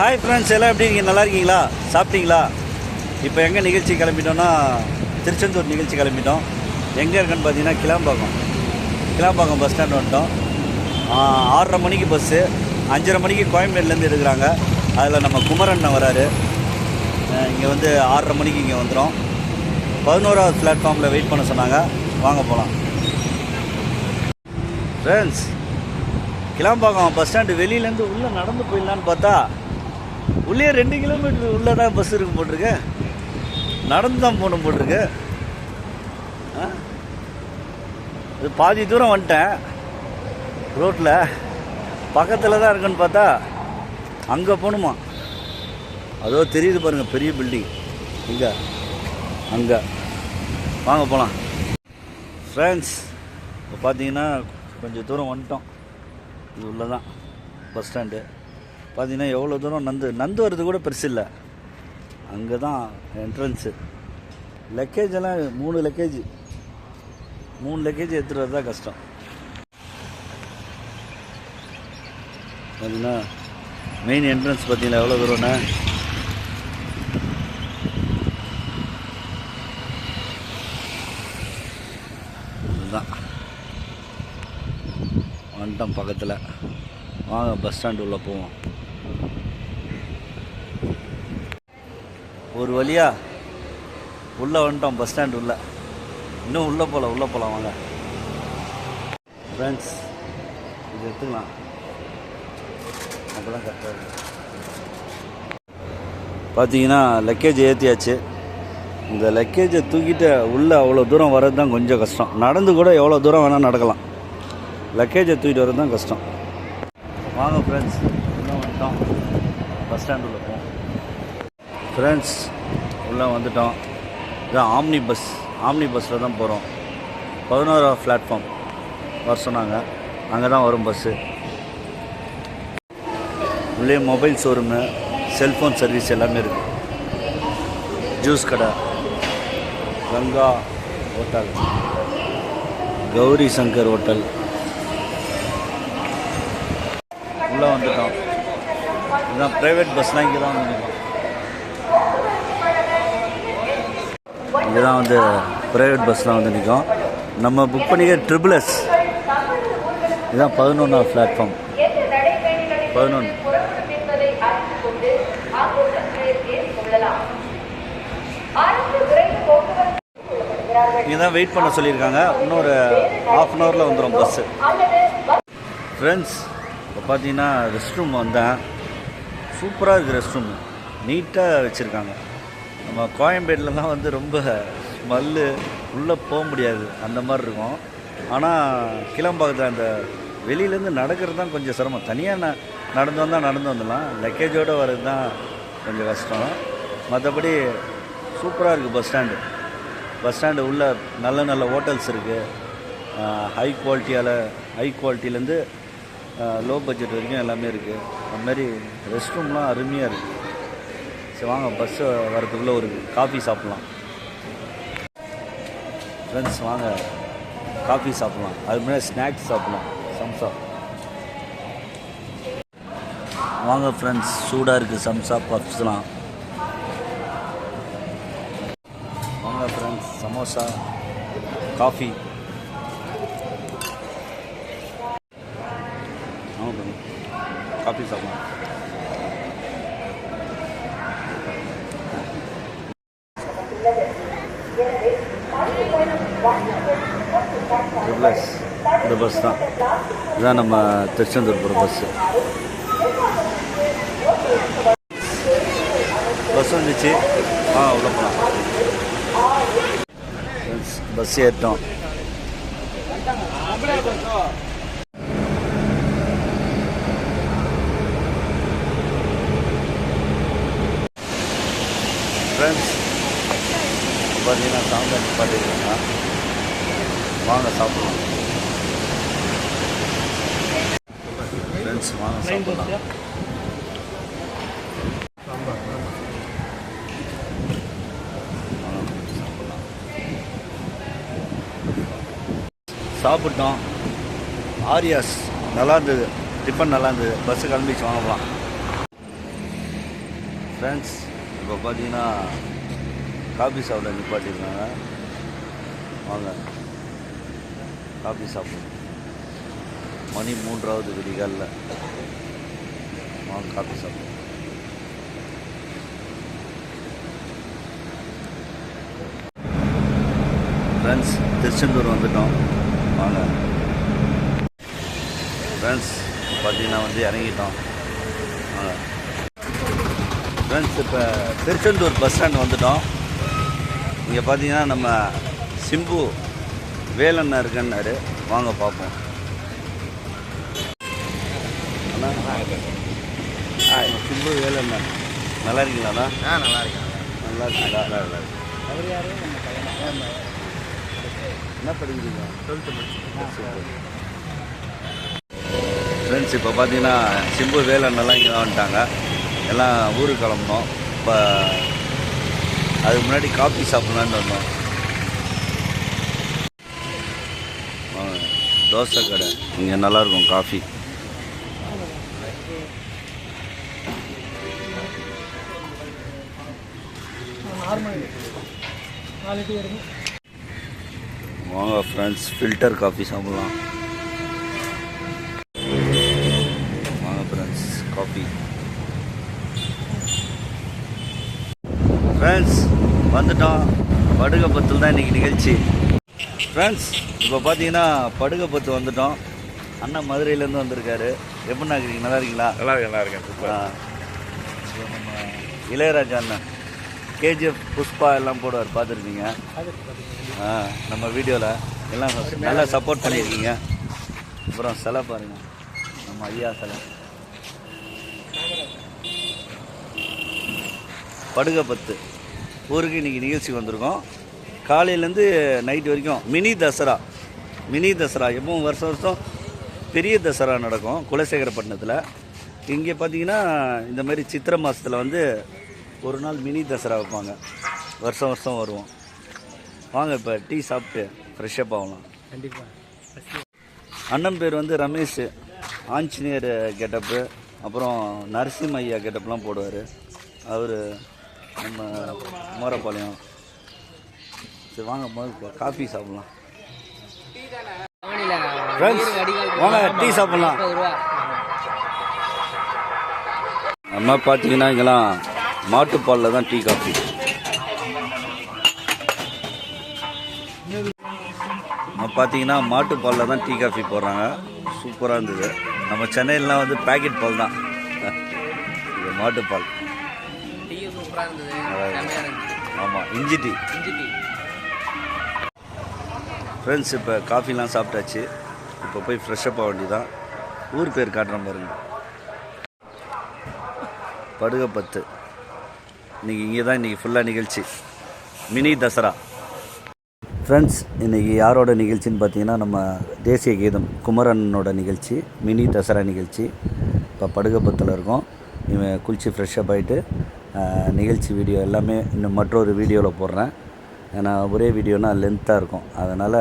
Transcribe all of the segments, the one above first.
Hi friends எல்லாம் எப்படி நீங்கள் நல்லா இருக்கீங்களா? சாப்பிட்டீங்களா? இப்போ எங்கே நிகழ்ச்சி கிளம்பிட்டோன்னா திருச்செந்தூர் நிகழ்ச்சி கிளம்பிட்டோம். எங்கே இருக்குன்னு பார்த்தீங்கன்னா கிளாம்பாக்கம். கிளாம்பாக்கம் பஸ் ஸ்டாண்ட் வந்துட்டோம். ஆறரை மணிக்கு பஸ்ஸு அஞ்சரை மணிக்கு கோயம்பேடுலேருந்து எடுக்கிறாங்க. அதில் நம்ம குமரன் வராரு. இங்கே வந்து ஆறரை மணிக்கு இங்கே வந்துடும் பதினோராவது பிளாட்ஃபார்மில் வெயிட் பண்ண சொன்னாங்க. வாங்க போகலாம் ஃப்ரெண்ட்ஸ் கிளாம்பாக்கம் பஸ் ஸ்டாண்டு வெளியிலேருந்து உள்ளே நடந்து போயிடலான்னு பார்த்தா உள்ளே ரெண்டு கிலோமீட்டர் உள்ளே தான் பஸ் இருக்கு போட்டிருக்கு. நடந்து தான் போகணும் போட்டிருக்கு. ஆ? இது பாதி தூரம் வந்துட்டேன். ரோட்டில் பக்கத்தில் தான் இருக்குன்னு பார்த்தா அங்கே போகணுமா? அதோ தெரியுது பாருங்கள் பெரிய பில்டிங் இங்கே. அங்கே. வாங்க போகலாம் ஃப்ரெண்ட்ஸ் இப்போ பார்த்தீங்கன்னா கொஞ்சம் தூரம் வந்துட்டோம். இது உள்ளே தான் பஸ் ஸ்டாண்டு பார்த்தீங்கன்னா எவ்வளோ தூரம் நந்து நந்து வர்றது கூட பெருசு இல்லை. அங்கே தான் என்ட்ரன்ஸு லக்கேஜ் எல்லாம் மூணு லக்கேஜ் மூணு லக்கேஜ் எடுத்துகிட்டு தான் கஷ்டம். பார்த்தீங்கன்னா மெயின் என்ட்ரன்ஸ் பார்த்தீங்களா எவ்வளோ தூரம்னா? இதுதான். வந்துட்டோம் பக்கத்தில். வாங்க பஸ் ஸ்டாண்டு உள்ளே போவோம். ஒரு வழியாக உள்ளே வந்துட்டோம் பஸ் ஸ்டாண்ட் உள்ளே. இன்னும் உள்ளே போகல உள்ளே போகலாம் வாங்க. ஃப்ரெண்ட்ஸ் இது எடுத்துக்கலாம். அப்போ தான் கரெக்டாக இருக்கும். பார்த்தீங்கன்னா லக்கேஜ் ஏற்றியாச்சு இந்த லக்கேஜை தூக்கிட்டு உள்ளே அவ்வளோ தூரம் வர்றது தான் கொஞ்சம் கஷ்டம். நடந்து கூட எவ்வளோ தூரம் வேணால் நடக்கலாம். லக்கேஜை தூக்கிட்டு வர்றது தான் கஷ்டம். வாங்க ஃப்ரெண்ட்ஸ் இன்னும் வந்துட்டோம். பஸ் ஸ்டாண்ட் உள்ள போவோம் ஃப்ரெண்ட்ஸ் உள்ளே வந்துட்டோம். இதான் ஆம்னி பஸ் ஆம்னி பஸ்ஸில் தான் போகிறோம் பதினோராவது பிளாட்ஃபார்ம் வர சொன்னாங்க. அங்கே தான் வரும் பஸ்ஸு உள்ளே மொபைல் ஷோரூமு செல்ஃபோன் சர்வீஸ் எல்லாமே இருக்குது ஜூஸ் கடை. கங்கா ஹோட்டல் கௌரி சங்கர் ஹோட்டல் உள்ளே வந்துட்டோம். இதுதான் ப்ரைவேட் பஸ்லாம் இங்கே தான் வந்து இதுதான் வந்து ப்ரைவேட் பஸ்லாம் வந்து நிற்கும் நம்ம புக் பண்ணிக்க ட்ரிபிள் எஸ் இதுதான் பதினொன்றாவது பிளாட்ஃபார்ம் பதினொன்று இங்கே தான் வெயிட் பண்ண சொல்லியிருக்காங்க. இன்னொரு ஹாஃப் அன் ஹவரில் வந்துடும் பஸ்ஸு ஃப்ரெண்ட்ஸ் இப்போ பார்த்தீங்கன்னா ரெஸ்ட் ரூம் வந்தேன். சூப்பராக இருக்குது ரெஸ்ட் ரூம் நீட்டாக வச்சுருக்காங்க. நம்ம கோயம்பேட்டிலலாம் வந்து ரொம்ப ஸ்மெல்லு உள்ளே போக முடியாது. அந்த மாதிரி இருக்கும். ஆனால் கிளம்பாக்கத்தில் அந்த வெளியிலேருந்து நடக்கிறது தான் கொஞ்சம் சிரமம். தனியாக ந நடந்து வந்தால் நடந்து வந்துடலாம். லக்கேஜோடு வர்றது தான் கொஞ்சம் கஷ்டம். மற்றபடி சூப்பராக இருக்குது பஸ் ஸ்டாண்டு. பஸ் ஸ்டாண்டு உள்ள நல்ல நல்ல ஹோட்டல்ஸ் இருக்குது ஹை குவாலிட்டியால் ஹை குவாலிட்டிலேருந்து லோ பட்ஜெட் வரைக்கும் எல்லாமே இருக்குது அது மாதிரி ரெஸ்ட் ரூம்லாம் அருமையாக இருக்குது சரி வாங்க பஸ்ஸு வரதுக்குள்ளே ஒரு காஃபி சாப்பிட்லாம். ஃப்ரெண்ட்ஸ் வாங்க. காஃபி சாப்பிட்லாம். அது முன்னாடி ஸ்நாக்ஸ் சாப்பிட்லாம். சம்சா வாங்க ஃப்ரெண்ட்ஸ் சூடாக இருக்குது சம்சா பப்ஸ்லாம் வாங்க ஃப்ரெண்ட்ஸ் சமோசா காஃபி காஃபி சாப்பிடலாம். ட்ரிபிள்எஸ் இந்த பஸ் தான் இதுதான் நம்ம திருச்செந்தூர் போகிற பஸ்ஸு பஸ் வந்துச்சு. ஆ உள்ள போகலாம் பஸ் ஏறிட்டோம். ஃப்ரெண்ட்ஸ் பார்த்தீங்கன்னா சாம்பார் பாட்டிருக்காங்க வாங்க சாப்பிடலாம். ஃப்ரெண்ட்ஸ் வாங்க சாப்பிடலாம். சாப்பிட்டோம். ஆரியாஸ் நல்லா இருந்தது. டிஃபன் நல்லா இருந்தது. பஸ்ஸு கிளம்பிச்சு வாங்கலாம் ஃப்ரெண்ட்ஸ் இப்போ பார்த்தீங்கன்னா காபி சாப்பிட நிப்பாட்டிருக்காங்க வாங்க. காபி சாப்பிடுவோம் மணி மூன்றாவது விடிகாலில். வாங்க காஃபி சாப்பிடுவோம் ஃப்ரெண்ட்ஸ் திருச்செந்தூர் வந்துட்டோம். வாங்க. ஃப்ரெண்ட்ஸ் பார்த்தீங்கன்னா வந்து இறங்கிட்டோம். வாங்க. ஃப்ரெண்ட்ஸ் இப்போ திருச்செந்தூர் பஸ் ஸ்டாண்ட் வந்துட்டோம். இங்கே பார்த்தீங்கன்னா நம்ம சிம்பு வேலண்ணா இருக்குன்னாரு வாங்க பார்ப்போம் அண்ணா. ஆ சிம்பு வேலண்ணா நல்லா இருக்கீங்களாண்ணா ஆ நல்லா இருக்கேன் நல்லா இருக்கீங்களா நல்லா நல்லா இருக்கு அவர் யாரு? நம்ம பையனா என்ன படிக்கிறீங்க? டுவெல்த்து முடிச்சு ஃப்ரெண்ட்ஸ் இப்போ பார்த்தீங்கன்னா சிம்பு வேலண்ணெல்லாம் இங்கே தான் வந்துட்டாங்க. எல்லாம் ஊருக்கு கிளம்புனோம். இப்போ அதுக்கு முன்னாடி காஃபி சாப்பிட்லான்னு வந்தோம் ஆ, தோசை கடை. இங்கே நல்லாயிருக்கும் காஃபி. வாங்க ஃப்ரெண்ட்ஸ் ஃபில்டர் காஃபி சாப்பிட்லாம். வாங்க ஃப்ரெண்ட்ஸ் காஃபி ஃப்ரெண்ட்ஸ் வந்துட்டோம். படுகப்பத்தில் தான் இன்றைக்கி நிகழ்ச்சி. ஃப்ரெண்ட்ஸ் இப்போ பார்த்தீங்கன்னா படுகப்பத்து வந்துட்டோம். அண்ணன் மதுரையிலேருந்து வந்திருக்காரு. எப்படின்னா இருக்கிறீங்க நல்லா இருக்கீங்களா? நல்லா இருக்கேன் நல்லா இருக்கேன். நம்ம இளையராஜா அண்ணன் கேஜிஎஃப் புஷ்பா எல்லாம் போடுவார் பார்த்துருக்கீங்க? ஆ நம்ம வீடியோவில் எல்லாம் நல்லா சப்போர்ட் பண்ணியிருக்கீங்க. அப்புறம் சிலை பாருங்க நம்ம ஐயா சிலை. படுகை பத்து ஊருக்கு இன்றைக்கி நிகழ்ச்சி வந்திருக்கோம். காலையிலேருந்து நைட் வரைக்கும் மினி தசரா மினி தசரா எப்பவும் வருஷம் வருஷம் பெரிய தசரா நடக்கும் குலசேகரப்பட்டினத்தில். இங்கே பார்த்தீங்கன்னா இந்த மாதிரி சித்திரை மாதத்தில் வந்து ஒரு நாள் மினி தசரா வைப்பாங்க. வருஷம் வருஷம் வருவோம். வாங்க இப்போ டீ சாப்பிட்டு ஃப்ரெஷ்ஷப் ஆகலாம். கண்டிப்பாக அண்ணன் பேர் வந்து ரமேஷ் ஆஞ்சநேயர் கெட்டப்பு அப்புறம் நரசிம்ம ஐயா கெட்டப்லாம் போடுவார். அவர் நம்ம மோரப்பாளையம் சரி வாங்க முதல்ல காஃபி சாப்பிட்லாம். வாங்க டீ சாப்பிட்லாம். நம்ம பார்த்தீங்கன்னா இங்கெல்லாம் மாட்டுப்பாலில் தான் டீ காஃபி. நம்ம பார்த்தீங்கன்னா மாட்டுப்பாலில் தான் டீ காஃபி போடுறாங்க. சூப்பராக இருந்தது. நம்ம சென்னையிலலாம் வந்து பேக்கெட் பால் தான். இது மாட்டுப்பால் ஆமாம் இஞ்சி டீ. இஞ்சி டீ. ஃப்ரெண்ட்ஸ் இப்போ காஃபிலாம் சாப்பிட்டாச்சு. இப்போ போய் ஃப்ரெஷ்ஷப் ஆக வேண்டியதான் ஊர் பேர் காட்டுற பாருங்க படுகை பத்து. இன்றைக்கி இங்கே தான் இன்றைக்கி ஃபுல்லாக நிகழ்ச்சி. மினி தசரா. ஃப்ரெண்ட்ஸ் இன்றைக்கி யாரோட நிகழ்ச்சின்னு பார்த்தீங்கன்னா நம்ம தேசிய கீதம் குமரனோட நிகழ்ச்சி மினி தசரா நிகழ்ச்சி. இப்போ படுகப்பத்தில் இருக்கோம். இவன் குளித்து ஃப்ரெஷ்ஷப் ஆகிட்டு நிகழ்ச்சி வீடியோ எல்லாமே இன்னும் மற்றொரு வீடியோவில் போடுறேன். ஏன்னா ஒரே வீடியோனால் லென்த்தாக இருக்கும். அதனால்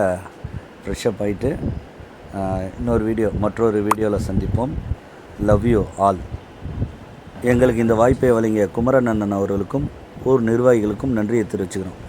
ஃப்ரெஷ்ஷப் ஆகிட்டு இன்னொரு வீடியோ மற்றொரு வீடியோவில் சந்திப்போம். லவ் யூ ஆல் எங்களுக்கு இந்த வாய்ப்பை வழங்கிய குமரன் அண்ணன் அவர்களுக்கும் ஊர் நிர்வாகிகளுக்கும் நன்றியை தெரிவிச்சுக்கிறோம்.